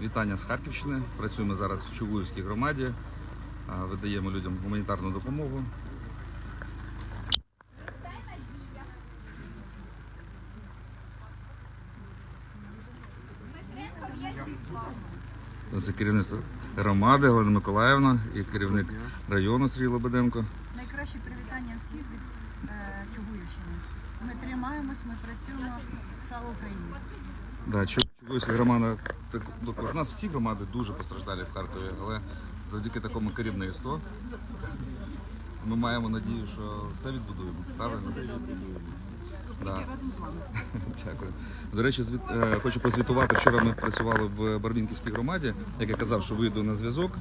Вітання з Харківщини. Працюємо зараз в Чугуївській громаді. Видаємо людям гуманітарну допомогу. Це керівництво громади Галина Миколаївна і керівник району Сергій Лободенко. Найкраще привітання всіх від е, Чугуївщини. Ми тримаємось, ми працюємо. Слава Україні! Да, Чу- громада так- також. У нас всі громади дуже постраждалі в Харкові, але завдяки такому керівництву ми маємо надію, що це відбудуємо. Правильно? Да. Дякую. До речі, звіт, е, хочу прозвітувати. Вчора ми працювали в Барвінківській громаді. Як я казав, що вийду на зв'язок.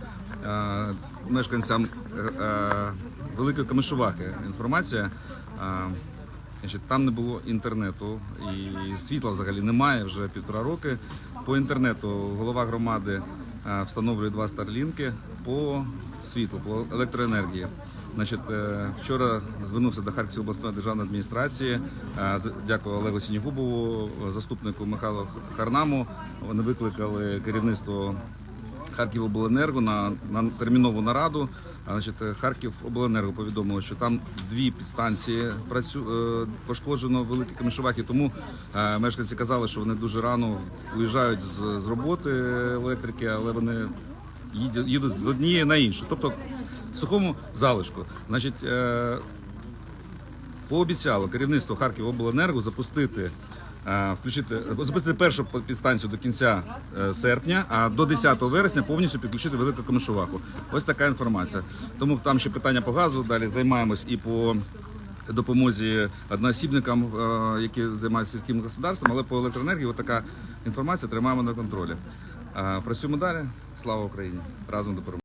Е, мешканцям е, е, Великої Камишувахи інформація. Е, значить, там не було інтернету і світла взагалі немає вже півтора роки. По інтернету голова громади е, встановлює два старлінки по світлу, по електроенергії. Значить, е, вчора звернувся до Харківської обласної державної адміністрації. Е, Дякую Олегу Сінігубову, заступнику Михайлу Харнаму. Вони викликали керівництво Харківобленерго на, на термінову нараду. Значить, е, Харківобленерго повідомило, що там дві підстанції працю, е, пошкоджено великі камішуваки. Тому е, мешканці казали, що вони дуже рано уїжджають з, роботи електрики, але вони їдуть, з однієї на іншу. Тобто в сухому залишку. Значить, пообіцяло керівництво Харківобленерго запустити. Е, Включити запустити першу підстанцію до кінця е, серпня, а до 10 вересня повністю підключити велику комишуваху. Ось така інформація. Тому там ще питання по газу. Далі займаємось і по допомозі одноосібникам, е, які займаються сільським господарством, але по електроенергії ось така інформація тримаємо на контролі. Працюємо далі. Слава Україні! Разом до перемоги!